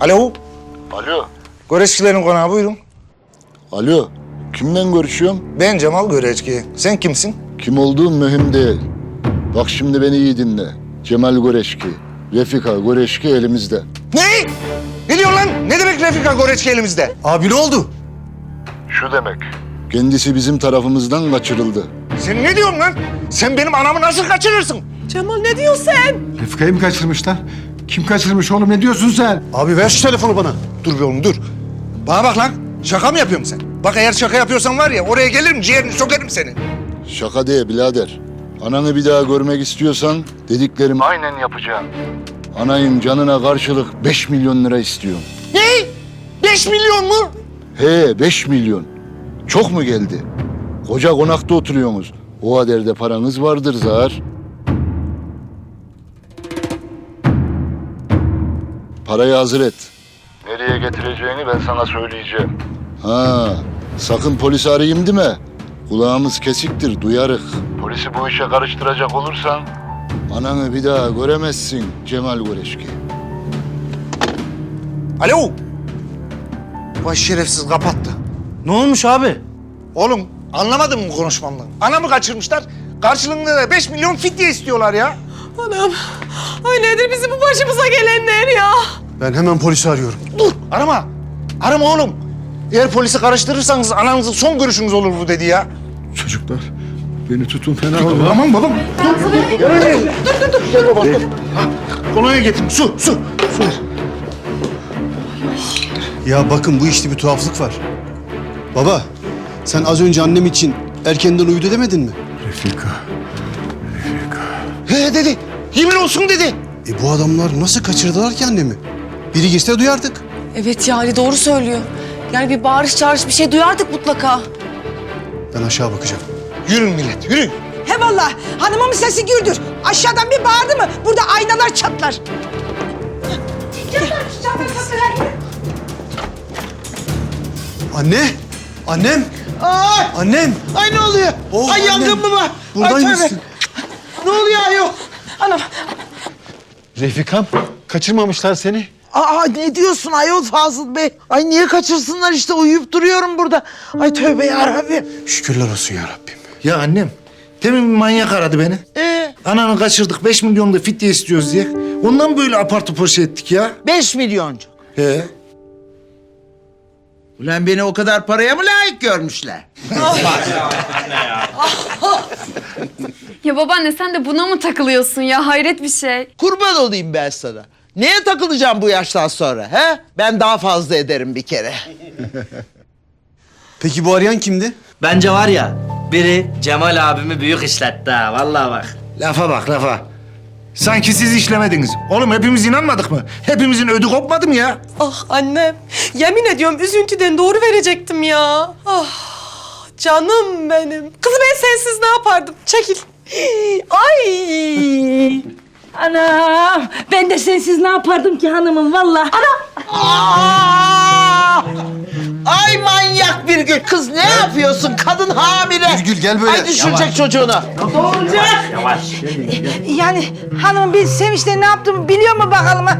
Alo, Alo. Göreçkilerin konağı buyurun. Alo. Kimle görüşüyorum? Ben Cemal Göreçki. Sen kimsin? Kim olduğum mühim değil. Bak şimdi beni iyi dinle. Cemal Goreşki, Refika Goreşki elimizde. Ne? Ne diyorsun lan? Ne demek Refika Göreçki elimizde? Abi ne oldu? Şu demek. Kendisi bizim tarafımızdan kaçırıldı. Sen ne diyorsun lan? Sen benim anamı nasıl kaçırırsın? Cemal ne diyorsun sen? Refika'yı mı kaçırmışlar? Kim kaçırmış oğlum ne diyorsun sen? Abi ver şu telefonu bana. Dur be oğlum dur. Bana bak lan. Şaka mı yapıyorsun sen? Bak eğer şaka yapıyorsan var ya oraya gelirim ciğerini sokarım seni. Şaka diye birader. Ananı bir daha görmek istiyorsan dediklerimi aynen yapacaksın. Anayın canına karşılık 5 milyon lira istiyorum. Ne? Beş milyon mu? He 5 milyon. Çok mu geldi? Koca konakta oturuyorsunuz. O kadar da paranız vardır zar. Parayı hazır et. Nereye getireceğini ben sana söyleyeceğim. Ha, sakın polisi arayayım deme. Kulağımız kesiktir, duyarık. Polisi bu işe karıştıracak olursan... ...ananı bir daha göremezsin Cemal Goreşki. Alo. Vay şerefsiz kapattı. Ne olmuş abi? Oğlum anlamadın mı konuşmamdan? Anamı kaçırmışlar. Karşılığında da 5 milyon fidye istiyorlar ya. Anam. Ay nedir bizim bu başımıza gelenler ya? Ben hemen polisi arıyorum. Dur arama. Arama oğlum. Eğer polisi karıştırırsanız ananızın son görüşünüz olur bu dedi ya. Çocuklar beni tutun fena olur. Aman babam. Dur. Dur dur dur. dur. Gel baba. dur. Ha, kolonya getirin. Su su. Su. Ya bakın bu işte bir tuhaflık var. Baba sen az önce annem için erkenden uyudu demedin mi? Refika. Refika. He dedi. Yemin olsun dedi. E bu adamlar nasıl kaçırdılar ki annemi? Biri girse duyardık. Evet ya Ali doğru söylüyor. Yani bir bağırış çağırış bir şey duyardık mutlaka. Ben aşağı bakacağım. Yürün millet yürüyün. He hanımımın sesi gürdür. Aşağıdan bir bağırdı mı burada aynalar çatlar. Anne! Annem! Ay, Annem! ay ne oluyor? Oh, ay annem. yangın mı var? Ay Buradaymışsın. tövbe. Ne oluyor ayol? Anam. Refikam kaçırmamışlar seni. Aa ne diyorsun ayol Fazıl Bey? Ay niye kaçırsınlar işte uyuyup duruyorum burada. Ay tövbe yarabbim. Şükürler olsun ya Rabbim. Ya annem. Demin bir manyak aradı beni. Ee, Ananı kaçırdık 5 milyon da fidye istiyoruz diye. Ondan böyle apar topar şey ettik ya. beş milyoncu. He. Ulan beni o kadar paraya mı layık görmüşler? Ya babaanne sen de buna mı takılıyorsun ya? Hayret bir şey. Kurban olayım ben sana. Neye takılacağım bu yaştan sonra he? Ben daha fazla ederim bir kere. Peki bu arayan kimdi? Bence var ya biri Cemal abimi büyük işletti ha vallahi bak. Lafa bak lafa. Sanki siz işlemediniz. Oğlum hepimiz inanmadık mı? Hepimizin ödü kopmadı mı ya? Ah annem. Yemin ediyorum üzüntüden doğru verecektim ya. Ah canım benim. Kızım ben sensiz ne yapardım? Çekil. Ay. Anam ben de sensiz ne yapardım ki hanımım vallahi. Anam. Aa! Ay manyak bir gün. Kız ne yapıyorsun? Kadın hamile. Gül gel böyle. Ay düşürecek çocuğunu. Yani hanımın bir sevinçle ne yaptığımı biliyor mu bakalım ha?